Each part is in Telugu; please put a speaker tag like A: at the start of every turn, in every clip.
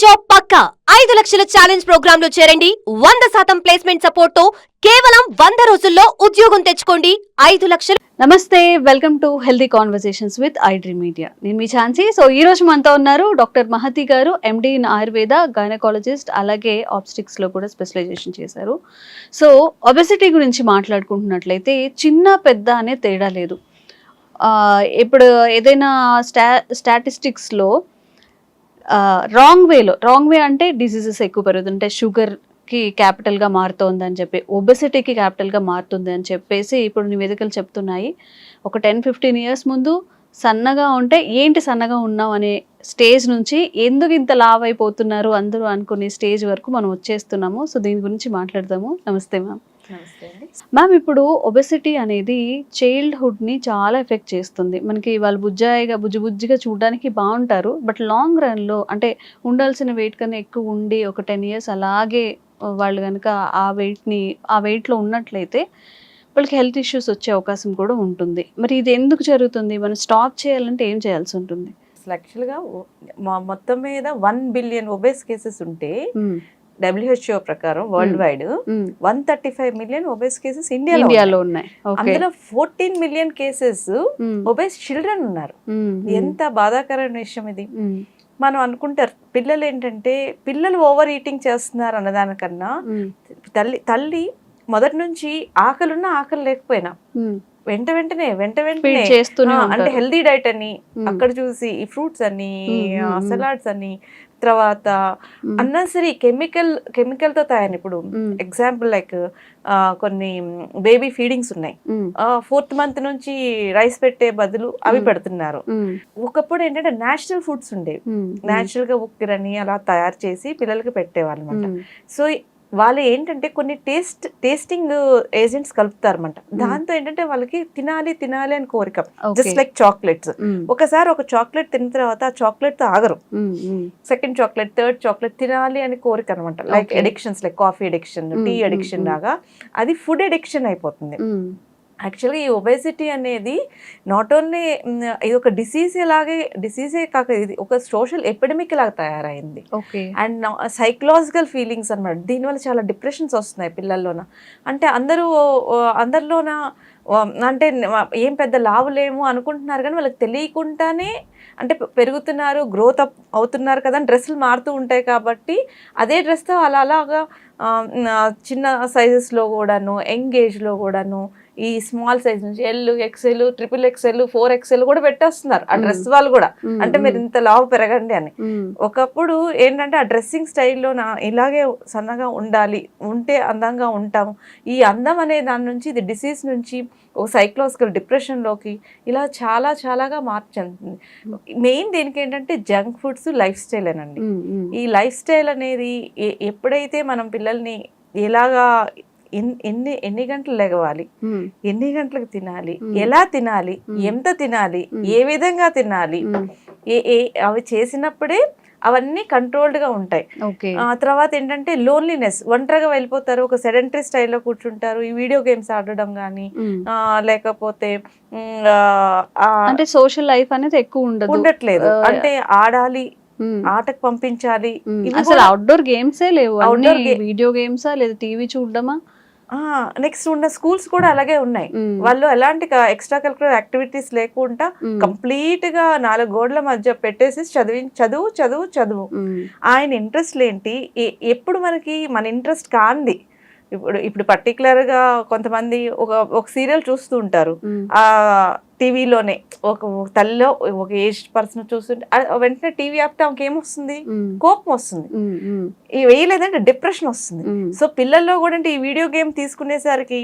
A: జాబ్ పక్కా. ఐదు లక్షల ఛాలెంజ్ ప్రోగ్రామ్లో చేరండి. వంద శాతం ప్లేస్మెంట్ సపోర్ట్తో కేవలం వంద రోజుల్లో ఉద్యోగం తెచ్చుకోండి. ఐదు లక్షలు.
B: నమస్తే welcome to healthy conversations with iDream media నేను మీ ఛాన్సీ సో ఈ రోజు మనతో ఉన్నారు డాక్టర్ మహతి గారు ఎండి ఇన్ ఆయుర్వేద గైనకాలజిస్ట్ అలాగే ఆబ్స్టిక్స్లో కూడా స్పెషలైజేషన్ చేశారు. సో ఒబెసిటీ గురించి మాట్లాడుకుంటున్నట్లయితే చిన్న పెద్ద అనే తేడా లేదు. ఇప్పుడు ఏదైనా స్టా స్టాటిస్టిక్స్లో రాంగ్ వేలో రాంగ్ వే అంటే డిసీజెస్ ఎక్కువ పెరుగుతుంటే షుగర్కి క్యాపిటల్గా మారుతోంది అని చెప్పి ఒబెసిటీకి క్యాపిటల్గా మారుతుంది అని చెప్పేసి ఇప్పుడు నివేదికలు చెప్తున్నాయి. ఒక టెన్ ఫిఫ్టీన్ ఇయర్స్ ముందు సన్నగా ఉంటే ఏంటి సన్నగా ఉన్నాం అనే స్టేజ్ నుంచి ఎందుకు ఇంత లావ్ అయిపోతున్నారు అందరూ అనుకునే స్టేజ్ వరకు మనం వచ్చేస్తున్నాము. సో దీని గురించి మాట్లాడదాము. నమస్తే మ్యామ్. మ్యామ్ ఇప్పుడు ఒబెసిటీ అనేది చైల్డ్హుడ్ని చాలా ఎఫెక్ట్ చేస్తుంది. మనకి వాళ్ళు బుజ్జాయిగా బుజ్జి బుజ్జిగా చూడడానికి బాగుంటారు. బట్ లాంగ్ రన్లో అంటే ఉండాల్సిన వెయిట్ కన్నా ఎక్కువ ఉండి ఒక టెన్ ఇయర్స్ అలాగే వాళ్ళు కనుక ఆ వెయిట్ని ఆ వెయిట్లో ఉన్నట్లయితే వాళ్ళకి హెల్త్ ఇష్యూస్ వచ్చే అవకాశం కూడా ఉంటుంది మరి ఇది ఎందుకు జరుగుతుంది మనం స్టాప్ చేయాలంటే ఏం చేయాల్సి ఉంటుంది
C: అసలు యాక్చువల్గా మొత్తం మీద వన్ బిలియన్ ఒబేస్ కేసెస్ ఉంటే. డబ్ల్యూహెచ్ఓ ప్రకారం world wide. One thirty five million obese cases ఇండియాలో ఉన్నాయి. అందులో fourteen million cases. Obese children ఉన్నారు. ఎంత బాధాకరమైన విషయం ఇది. మనం అనుకుంటారు పిల్లలు ఏంటంటే పిల్లలు ఓవర్ ఈటింగ్ చేస్తున్నారు అన్నదానికన్నా. తల్లి తల్లి మొదటి నుంచి ఆకలున్నా ఆకలి లేకపోయినా. వెంట వెంటనే వెంట వెంటనే అంటే. హెల్దీ డైట్ అని. అక్కడ చూసి ఈ ఫ్రూట్స్ అని. సలాడ్స్ అని తర్వాత. అన్నసరి కెమికల్ కెమికల్తో తయారు ఇప్పుడు. ఎగ్జాంపుల్ లైక్ కొన్ని బేబీ ఫీడింగ్స్ ఉన్నాయి. ఫోర్త్ మంత్ నుంచి రైస్ పెట్టే బదులు అవి. పెడుతున్నారు. ఒకప్పుడు ఏంటంటే నేచురల్ ఫుడ్స్ ఉండేవి. నేచురల్గా ఉక్కిరని అలా తయారు చేసి పిల్లలకి పెట్టేవాళ్ళు అనమాట. సో వాళ్ళు ఏంటంటే కొన్ని టేస్ట్ టేస్టింగ్ ఏజెంట్స్ కలుపుతారన్నమాట దాంతో ఏంటంటే వాళ్ళకి తినాలి తినాలి అని కోరిక. Just like chocolates. ఒకసారి ఒక చాక్లెట్ తిన్న తర్వాత ఆ చాక్లెట్తో ఆగరు. సెకండ్ చాక్లెట్ థర్డ్ చాక్లెట్ తినాలి అని కోరిక అనమాట like
B: Okay.
C: Addictions like coffee addiction
B: Mm,
C: tea addiction
B: mm.
C: లాగా అది ఫుడ్ అడిక్షన్ అయిపోతుంది. యాక్చువల్గా ఈ ఒబేసిటీ అనేది నాట్ ఓన్లీ ఇది ఒక డిసీజ్ లాగే డిసీజే కాక ఇది ఒక సోషల్ ఎపిడమిక్ లాగా తయారైంది.
B: ఓకే
C: అండ్ సైకలాజికల్ ఫీలింగ్స్ అనమాట దీనివల్ల చాలా డిప్రెషన్స్ వస్తున్నాయి పిల్లల్లోన. అంటే అందరూ అందరిలోన అంటే ఏం పెద్ద లావులేము అనుకుంటున్నారు కానీ వాళ్ళకి తెలియకుండానే అంటే పెరుగుతున్నారు గ్రోత్ అప్ అవుతున్నారు కదా డ్రెస్సులు మారుతూ ఉంటాయి కాబట్టి అదే డ్రెస్తో అలా అలాగా చిన్న సైజెస్లో కూడాను యంగ్ ఏజ్లో కూడాను ఈ స్మాల్ సైజ్ నుంచి L XL triple XL four XL కూడా పెట్టేస్తున్నారు. ఆ డ్రెస్ వాళ్ళు కూడా. అంటే మీరు ఇంత లావు పెరగండి అని. ఒకప్పుడు ఏంటంటే ఆ డ్రెస్సింగ్ స్టైల్లో నా ఇలాగే సన్నగా ఉండాలి ఉంటే అందంగా ఉంటాము. ఈ అందం అనే దాని నుంచి ఇది డిసీజ్ నుంచి ఒక సైకలాజికల్ డిప్రెషన్లోకి ఇలా చాలా చాలాగా మార్పు చెందుతుంది. మెయిన్ దీనికి ఏంటంటే junk foods life
B: hmm. Hmm.
C: ఈ లైఫ్ స్టైల్ అనేది ఎప్పుడైతే మనం పిల్లల్ని ఎలాగా ఎన్ని ఎన్ని గంటలు లెగవాలి. ఎన్ని గంటలకు తినాలి. ఎలా తినాలి. ఎంత తినాలి. ఏ విధంగా తినాలి. ఏ ఏ అవి చేసినప్పుడే అవన్నీ కంట్రోల్డ్గా ఉంటాయి ఆ తర్వాత ఏంటంటే లోన్లీనెస్. ఒంటరిగా వెళ్ళిపోతారు. ఒక సెడెంటరీ స్టైల్లో కూర్చుంటారు. ఈ వీడియో గేమ్స్ ఆడడం కానీ. లేకపోతే
B: అంటే సోషల్ లైఫ్ అనేది ఎక్కువ ఉండదు.
C: ఉండట్లేదు. అంటే ఆడాలి. ఆటకు పంపించాలి.
B: అసలు అవుట్డోర్ గేమ్సే లేవు.
C: ga-
B: వీడియో గేమ్సా లేదా టీవీ చూడడమా?
C: నెక్స్ట్ ఉన్న స్కూల్స్ కూడా అలాగే ఉన్నాయి
B: మ్మ్.
C: వాళ్ళు ఎలాంటి ఎక్స్ట్రా కరికులర్ యాక్టివిటీస్ లేకుండా. కంప్లీట్గా నాలుగు గోడల మధ్య పెట్టేసి చదివి చదువు చదువు చదువు. ఆయన ఇంట్రెస్ట్ ఏంటి ఎప్పుడు మనకి మన ఇంట్రెస్ట్ కాంది ఇప్పుడు ఇప్పుడు పర్టికులర్గా కొంతమంది ఒక ఒక సీరియల్ చూస్తూ ఉంటారు. ఆ టీవీలోనే ఒక తల్లిలో ఒక ఏజ్ పర్సన్ చూస్తుంటే వెంటనే టీవీ ఆపితే ఆమెకి ఏమొస్తుంది. కోపం వస్తుంది వేయలేదంటే డిప్రెషన్ వస్తుంది. సో పిల్లల్లో కూడా అంటే ఈ వీడియో గేమ్ తీసుకునేసరికి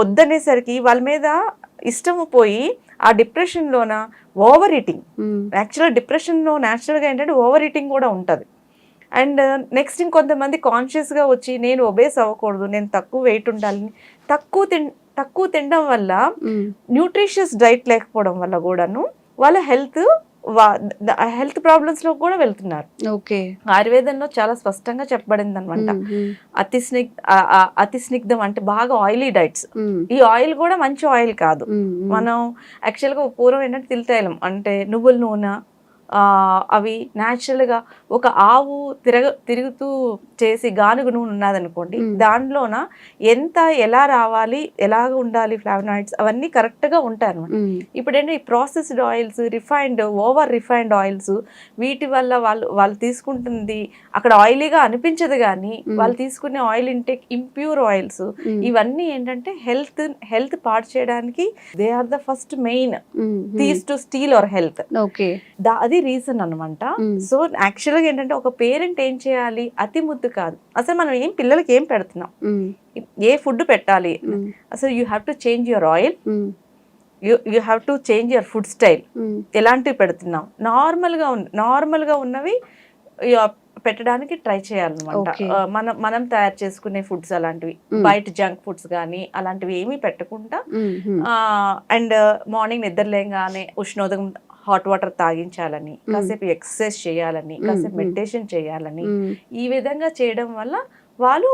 C: వద్దనేసరికి వాళ్ళ మీద ఇష్టం పోయి ఆ డిప్రెషన్లోన ఓవర్ ఈటింగ్. యాక్చువల్గా డిప్రెషన్లో న్యాచురల్గా ఏంటంటే ఓవర్ ఈటింగ్ కూడా ఉంటుంది అండ్ నెక్స్ట్ ఇంకొంతమంది కాన్షియస్గా వచ్చి నేను ఒబేస్ అవ్వకూడదు నేను తక్కువ వెయిట్ ఉండాలని తక్కువ తిన్ తక్కువ తినడం వల్ల. న్యూట్రిషియస్ డైట్ లేకపోవడం వల్ల కూడాను వాళ్ళ హెల్త్ హెల్త్ ప్రాబ్లమ్స్లో కూడా వెళ్తున్నారు
B: ఓకే
C: ఆయుర్వేదంలో చాలా స్పష్టంగా చెప్పబడింది అనమాట. అతి స్నిగ్ అతి స్నిగ్ధం అంటే బాగా ఆయిలీ డైట్స్. ఈ ఆయిల్ కూడా మంచి ఆయిల్ కాదు. మనం యాక్చువల్గా పూర్వం ఏంటంటే తిల్తైలం అంటే నువ్వుల నూనె అవి న్యాచురల్గా ఒక ఆవు తిరగ తిరుగుతూ చేసి గానుగు నూనె ఉన్నదనుకోండి. దానిలోన ఎంత ఎలా రావాలి ఎలాగ ఉండాలి ఫ్లావనాయిడ్స్ అవన్నీ కరెక్ట్గా ఉంటాయి అనమాట
B: మ్మ్.
C: ఇప్పుడు ఏంటంటే ఈ processed oils refined over refined oils వీటి వల్ల వాళ్ళు వాళ్ళు తీసుకుంటుంది అక్కడ ఆయిలీగా అనిపించదు కానీ. వాళ్ళు తీసుకునే ఆయిల్ ఇంటేక్ ఇంప్యూర్ ఆయిల్స్. ఇవన్నీ ఏంటంటే హెల్త్ హెల్త్ పాడు చేయడానికి they are the first main. These to steal our health
B: okay
C: అది రీజన్ అనమాట. సో యాక్చువల్గా ఏంటంటే ఒక పేరెంట్ ఏం చేయాలి అతి ముద్దు కాదు అసలు మనం ఏం పిల్లలకి ఏం పెడుతున్నాం. ఏ ఫుడ్ పెట్టాలి. అసలు you have to change your oil. You you have to change your food style. ఎలాంటివి పెడుతున్నాం నార్మల్గా ఉన్న నార్మల్గా ఉన్నవి పెట్టడానికి ట్రై చేయాలన్నమాట మనం మనం తయారు చేసుకునే ఫుడ్స్ అలాంటివి. బయట జంక్ ఫుడ్స్ కానీ అలాంటివి ఏమీ పెట్టకుండా. అండ్ మార్నింగ్ నిద్రలేగానే ఉష్ణోదకం హాట్ వాటర్ తాగించాలని. కాసేపు ఎక్సర్సైజ్ చేయాలని కాసేపు. మెడిటేషన్ చేయాలని. ఈ విధంగా చేయడం వల్ల వాళ్ళు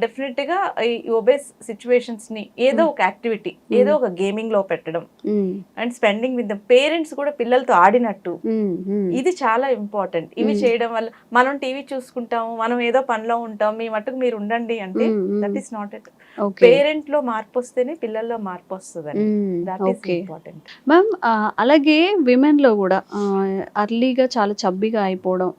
C: డెఫినెట్గా ఈ ఒబేస్ని ఏదో ఒక యాక్టివిటీ ఏదో ఒక గేమింగ్లో పెట్టడం. అండ్ స్పెండింగ్ విత్ పేరెంట్స్ కూడా పిల్లలతో ఆడినట్టు
B: మ్మ్. మ్మ్.
C: ఇది చాలా ఇంపార్టెంట్ ఇవి. చేయడం వల్ల మనం టీవీ చూసుకుంటాము మనం ఏదో పనిలో ఉంటాం మీ మట్టుకు మీరు ఉండండి అంటే. దట్ ఈస్ నాట్ ఇట్ పేరెంట్లో మార్పు వస్తేనే పిల్లల్లో మార్పు వస్తుంది. దట్ ఈస్ ఇంపార్టెంట్
B: మ్యామ్ అలాగే విమెన్లో కూడా అర్లీగా చాలా చబ్బిగా అయిపోవడం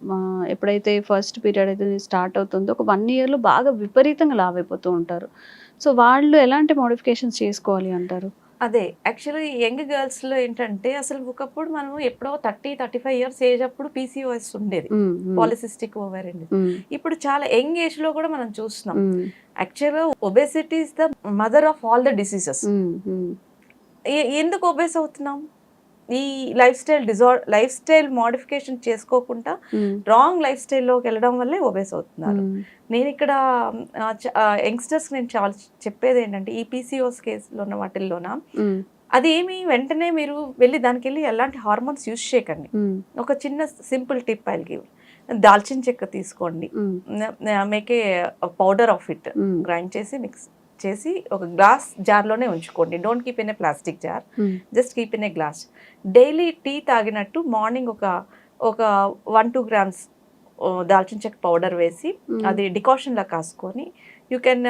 B: ఎప్పుడైతే ఫస్ట్ పీరియడ్ అయితే స్టార్ట్ అవుతుందో ఒక వన్ ఇయర్లో బాగా విపరీతంగా లావ్ అయిపోతూ ఉంటారు సో వాళ్ళు ఎలాంటి మోడిఫికేషన్స్ చేసుకోవాలి అంటారు
C: అదే యాక్చువల్లీ యంగ్ గర్ల్స్లో ఏంటంటే అసలు ఒకప్పుడు మనం ఎప్పుడో thirty thirty five years age అప్పుడు పీసీఓఎస్ ఉండేది. పాలిసిస్టిక్ ఓవర్ అండి. ఇప్పుడు చాలా యంగ్ ఏజ్లో కూడా మనం చూస్తున్నాం. యాక్చువల్గా obesity is the mother of all the diseases. ఎందుకు ఒబేస్ అవుతున్నాం ఈ లైఫ్ స్టైల్ డిజార్ లైఫ్ స్టైల్ మోడిఫికేషన్ చేసుకోకుండా. రాంగ్ లైఫ్ స్టైల్లోకి వెళ్ళడం వల్లే ఒబేస్ అవుతున్నారు
B: మ్మ్.
C: నేను ఇక్కడ యంగ్స్టర్స్ నేను చాలా చెప్పేది ఏంటంటే ఈ పీసీఓస్ కేసులో ఉన్న వాటిల్లోన
B: మ్మ్.
C: అది ఏమి వెంటనే మీరు వెళ్ళి దానికి వెళ్ళి ఎలాంటి హార్మోన్స్ యూజ్ చేయకండి
B: మ్మ్.
C: ఒక చిన్న సింపుల్ టిప్ ఐల్ గివ్ దాల్చిన చెక్క తీసుకోండి. Make a powder of it. Grind చేసి మిక్స్ చేసి ఒక గ్లాస్ జార్లోనే ఉంచుకోండి don't keep in a plastic jar. Just keep in a glass daily tea తాగినట్టు మార్నింగ్ ఒక ఒక వన్ టూ గ్రామ్స్ దాల్చిన చెక్క పౌడర్ వేసి
B: మ్మ్.
C: అది డికాషన్లా కాసుకొని యూ కెన్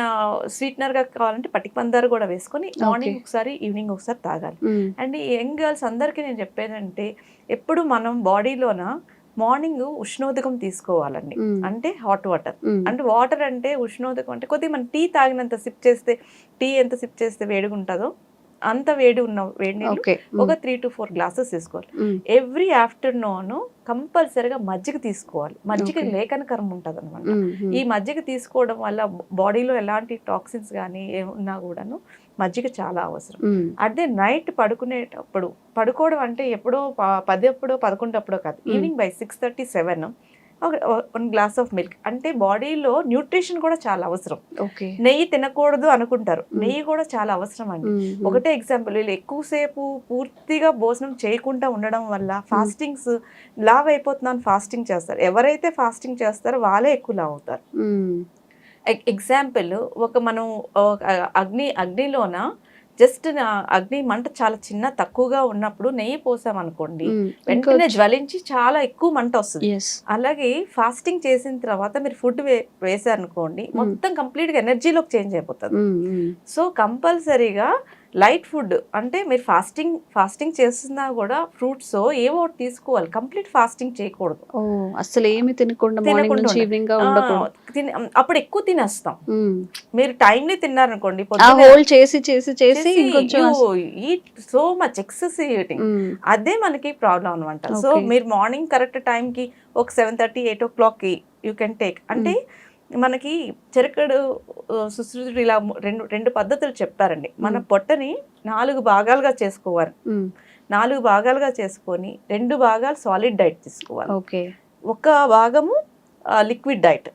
C: స్వీట్నర్గా కావాలంటే పటిక పందారు కూడా వేసుకొని మార్నింగ్. ఒకసారి ఈవినింగ్ ఒకసారి తాగాలి. అండ్ ఈ యంగ్ గర్ల్స్ అందరికీ నేను చెప్పేదంటే ఎప్పుడు మనం బాడీలోన మార్నింగ్ ఉష్ణోదకం తీసుకోవాలండి. అంటే హాట్ వాటర్. అంటే వాటర్ అంటే ఉష్ణోదకం అంటే కొద్దిగా మనం టీ తాగినంత సిప్ చేస్తే టీ ఎంత సిప్ చేస్తే వేడిగా ఉంటుందో అంత వేడి ఉన్న వేడి నీళ్ళు ఒక త్రీ టు ఫోర్ గ్లాసెస్ తీసుకోవాలి. ఎవ్రీ ఆఫ్టర్నూన్ కంపల్సరిగా మజ్జిగ తీసుకోవాలి మజ్జిగ
B: Okay.
C: లేఖనకరం ఉంటుంది అనమాట. ఈ మజ్జిగ తీసుకోవడం వల్ల బాడీలో ఎలాంటి టాక్సిన్స్ కానీ ఉన్నా కూడాను మజ్జిగ చాలా అవసరం. అదే నైట్ పడుకునేటప్పుడు పడుకోవడం అంటే ఎప్పుడో పది అప్పుడో పదకొండు అప్పుడో కాదు. Evening by six thirty seven one glass of milk అంటే బాడీలో న్యూట్రిషన్ కూడా చాలా అవసరం
B: ఓకే
C: నెయ్యి తినకూడదు అనుకుంటారు. నెయ్యి కూడా చాలా అవసరం అండి. ఒకటే ఎగ్జాంపుల్ వీళ్ళు ఎక్కువసేపు పూర్తిగా భోజనం చేయకుండా ఉండడం వల్ల ఫాస్టింగ్స్ లావ్ అయిపోతున్నాను ఫాస్టింగ్ చేస్తారు ఎవరైతే ఫాస్టింగ్ చేస్తారో వాళ్ళే ఎక్కువ లావ్ అవుతారు. ఎగ్జాంపుల్ ఒక మనం అగ్ని అగ్నిలోన జస్ట్ అగ్ని మంట చాలా చిన్న తక్కువగా ఉన్నప్పుడు నెయ్యి పోసాం అనుకోండి. వెంటనే జ్వలించి చాలా ఎక్కువ మంట వస్తుంది అలాగే ఫాస్టింగ్ చేసిన తర్వాత మీరు ఫుడ్ వేసారనుకోండి మొత్తం కంప్లీట్గా ఎనర్జీలోకి చేంజ్ అయిపోతుంది. సో కంపల్సరీగా లైట్ ఫుడ్ అంటే మీరు ఫాస్టింగ్ ఫాస్టింగ్ చేస్తున్నా కూడా ఫ్రూట్స్ ఏవో తీసుకోవాలి. కంప్లీట్ ఫాస్టింగ్ చేయకూడదు.
B: అసలు ఏమి తినకుండా
C: అప్పుడు ఎక్కువ తినేస్తాం. మీరు టైంలీ తిన్నారనుకోండి
B: ఆ హోల్డ్ చేసి చేసి చేసి
C: eat so much excessive eating. అదే మనకి ప్రాబ్లం అనమాట సో. మీరు మార్నింగ్ కరెక్ట్ టైంకి ఒక సెవెన్ థర్టీ ఎయిట్ ఓ క్లాక్కి యూ కెన్ టేక్. అంటే మనకి చెరకడు సుశ్రుతుడు ఇలా రెండు రెండు పద్ధతులు చెప్పారండి మన. పొట్టని నాలుగు భాగాలుగా చేసుకోవాలి. నాలుగు భాగాలుగా చేసుకొని రెండు భాగాలు సాలిడ్ డైట్ తీసుకోవాలి
B: ఓకే
C: ఒక భాగము లిక్విడ్ డైట్.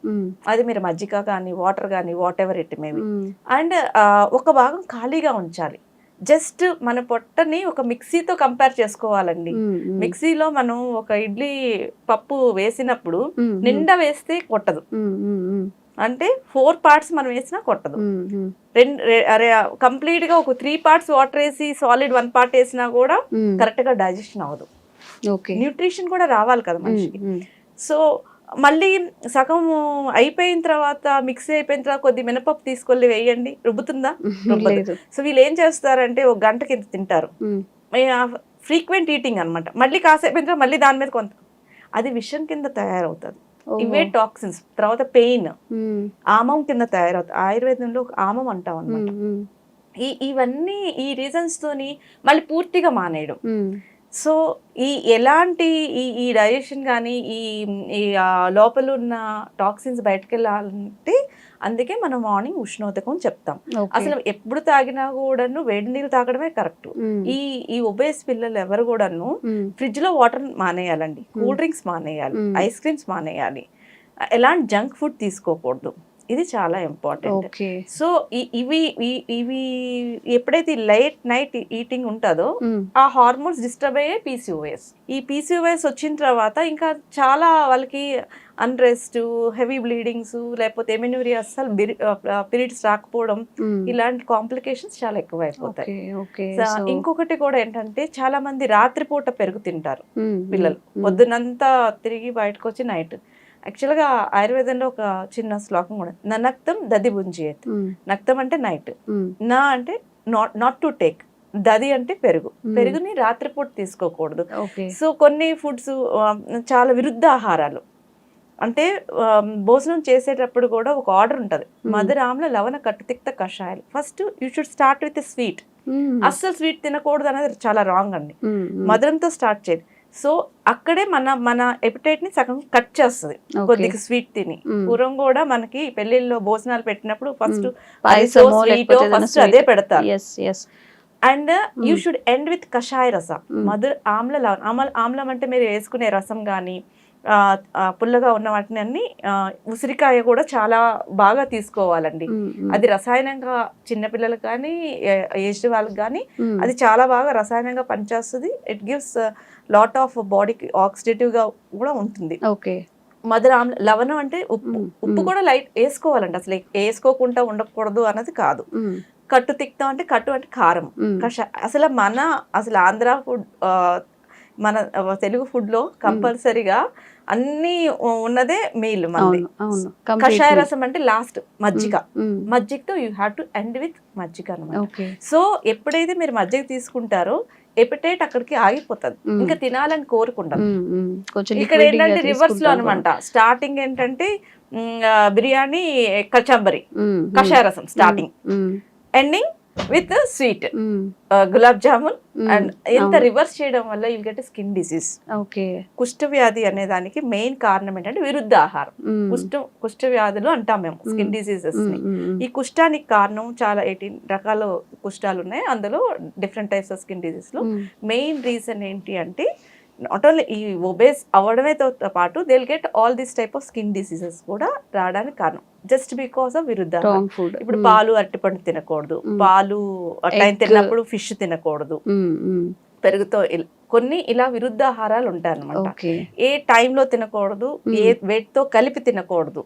C: అది మీరు మజ్జిగ కానీ వాటర్ కానీ whatever it maybe
B: hmm.
C: And ఒక భాగం ఖాళీగా ఉంచాలి జస్ట్ మన పొట్టని ఒక మిక్సీతో కంపేర్ చేసుకోవాలండి. మిక్సీలో మనం ఒక ఇడ్లీ పప్పు వేసినప్పుడు. నిండా వేస్తే కొట్టదు. అంటే ఫోర్ పార్ట్స్ మనం వేసినా కొట్టదు. రెండు అరే కంప్లీట్గా ఒక త్రీ పార్ట్స్ వాటర్ వేసి సాలిడ్ వన్ పార్ట్ వేసినా కూడా. కరెక్ట్గా డైజెషన్ అవ్వదు
B: ఓకే
C: న్యూట్రిషన్ కూడా రావాలి కదా మనిషికి సో మళ్ళీ సగం అయిపోయిన తర్వాత మిక్సీ అయిపోయిన తర్వాత కొద్ది మినపప్పు తీసుకెళ్ళి వేయండి. రుబ్బుతుందా? సో వీళ్ళు ఏం చేస్తారంటే ఒక గంట కింద తింటారు. ఫ్రీక్వెంట్ ఈటింగ్ అన్నమాట. మళ్ళీ కాసేపు తర్వాత మళ్ళీ దాని మీద కొంత అది విషం కింద తయారవుతుంది. ఇవే టాక్సిన్స్ తర్వాత పెయిన్ ఆమం కింద తయారవుతుంది. ఆయుర్వేదంలో ఆమం అంటాం అనమాట ఈ ఇవన్నీ ఈ రీజన్స్ తోని మళ్ళీ పూర్తిగా మానేయడం. సో ఈ ఎలాంటి ఈ ఈ డైజెషన్ కానీ ఈ ఈ లోపల ఉన్న టాక్సిన్స్ బయటకు వెళ్ళాలంటే అందుకే మనం మార్నింగ్ ఉష్ణోదకం చెప్తాం. అసలు ఎప్పుడు తాగినా కూడాను వేడి నీళ్ళు తాగడమే కరెక్ట్. ఈ ఈ ఒబేస్ పిల్లలు ఎవరు కూడాను ఫ్రిడ్జ్లో వాటర్ మానేయాలండి. కూల్ డ్రింక్స్ మానేయాలి. ఐస్ క్రీమ్స్ మానేయాలి. ఎలాంటి జంక్ ఫుడ్ తీసుకోకూడదు. ఇది చాలా ఇంపార్టెంట్. సో ఇవి ఇవి ఎప్పుడైతే లైట్ నైట్ ఈటింగ్ ఉంటుందో ఆ హార్మోన్స్ డిస్టర్బ్ అయ్యే పీసీఓఎస్ ఈ పీసీఓఎస్ వచ్చిన తర్వాత ఇంకా చాలా వాళ్ళకి అన్రెస్ట్ హెవీ బ్లీడింగ్స్ లేకపోతే ఎమినూరియా అస్సలు పీరియడ్స్ రాకపోవడం ఇలాంటి కాంప్లికేషన్స్ చాలా ఎక్కువ అయిపోతాయి ఇంకొకటి కూడా ఏంటంటే చాలా మంది రాత్రిపూట పెరుగు తింటారు పిల్లలు. పొద్దునంతా తిరిగి బయటకు వచ్చి నైట్ యాక్చువల్గా ఆయుర్వేదంలో ఒక చిన్న శ్లోకం కూడా ననక్తం దది భుంజియేత్.
B: ఉమ్,
C: నక్తం అంటే నైట్. నా అంటే నాట్ నాట్ టు టేక్. దది అంటే పెరుగు. పెరుగుని రాత్రిపూట తీసుకోకూడదు. సో కొన్ని ఫుడ్స్ చాలా విరుద్ధ ఆహారాలు. అంటే భోజనం చేసేటప్పుడు కూడా ఒక ఆర్డర్ ఉంటుంది. ఆమ్ల లవణ కట్టుతిక్త కషాయాలు. First you should start with sweet. అస్సలు స్వీట్ తినకూడదు అనేది చాలా రాంగ్ అండి. మధురంతో స్టార్ట్ చేయండి సో అక్కడే మన మన ఎపిటైట్ని సగం కట్ చేస్తుంది. కొద్దిగా స్వీట్ తిని. పూర్వం కూడా మనకి పెళ్ళిళ్ళలో భోజనాలు పెట్టినప్పుడు ఫస్ట్ ఫస్ట్ అదే. పెడతారు and you. Should end with కషాయ రసం. మధుర ఆమ్ల ఆమ్ల ఆమ్లం అంటే మీరు వేసుకునే రసం కానీ పుల్లగా ఉన్న వాటిని అన్ని ఉసిరికాయ కూడా చాలా బాగా తీసుకోవాలండి అది రసాయనంగా చిన్నపిల్లలకు కానీ ఏజ్డ్ వాళ్ళకి కానీ అది చాలా బాగా రసాయనంగా పనిచేస్తుంది ఇట్ గివ్స్ లాట్ ఆఫ్ బాడీకి ఆక్సిడేటివ్గా కూడా ఉంటుంది.
B: ఓకే.
C: ఆమ్ల లవణం అంటే ఉప్పు. ఉప్పు. కూడా లైట్ వేసుకోవాలండి. అసలు వేసుకోకుండా ఉండకూడదు అన్నది కాదు. కట్టు తిక్తం అంటే కట్టు అంటే కారం. కషా అసలు మన అసలు ఆంధ్ర ఫుడ్ మన తెలుగు ఫుడ్లో కంపల్సరీగా అన్ని ఉన్నదే
B: అవును అవును.
C: కషాయ. రసం అంటే లాస్ట్ మజ్జిగ. మజ్జిగతో you have to end with మజ్జిగ అనమాట సో ఎప్పుడైతే మీరు మజ్జిగ తీసుకుంటారో ఎపిటైట్ అక్కడికి ఆగిపోతుంది. ఇంకా తినాలని కోరుకుంటాం ఇక్కడ ఏంటంటే
B: రివర్స్లో
C: అనమాట స్టార్టింగ్ ఏంటంటే బిర్యానీ కచంబరి
B: ఉమ్, ఉమ్,
C: కషాయ రసం starting. Ending with sweet. Gulab jamun and ఎంత. రివర్స్ చేయడం వల్ల ill get skin disease
B: okay.
C: కుష్ఠ వ్యాధి అనే దానికి మెయిన్ కారణం ఏంటంటే విరుద్ధ ఆహారం. కుష్ఠ కుష్ఠ వ్యాధులు అంటాం మేము స్కిన్.
B: డిసీజెస్ని.
C: ఈ కుష్ఠానికి కారణం చాలా ఎయిటీన్ రకాల కుష్ఠాలు ఉన్నాయి. అందులో డిఫరెంట్ టైప్స్ ఆఫ్ స్కిన్
B: డిసీజ్లో
C: మెయిన్ రీజన్ ఏంటి అంటే నాట్ ఓన్లీ ఈ ఒబేస్ అవ్వడమేతో పాటు they'll get all this type of skin diseases కూడా రావడానికి కారణం. జస్ట్ బికాస్ ఆఫ్ విరుద్ధ
B: ఫుడ్
C: ఇప్పుడు పాలు అరటిపండు తినకూడదు.
B: మ్మ్.
C: పాలు
B: Egg.
C: తిన్నప్పుడు ఫిష్ తినకూడదు.
B: ఉమ్,
C: పెరుగుతో కొన్ని ఇలా విరుద్ధ ఆహారాలు ఉంటాయి అనమాట ఏ టైంలో తినకూడదు ఏ వేటితో కలిపి తినకూడదు.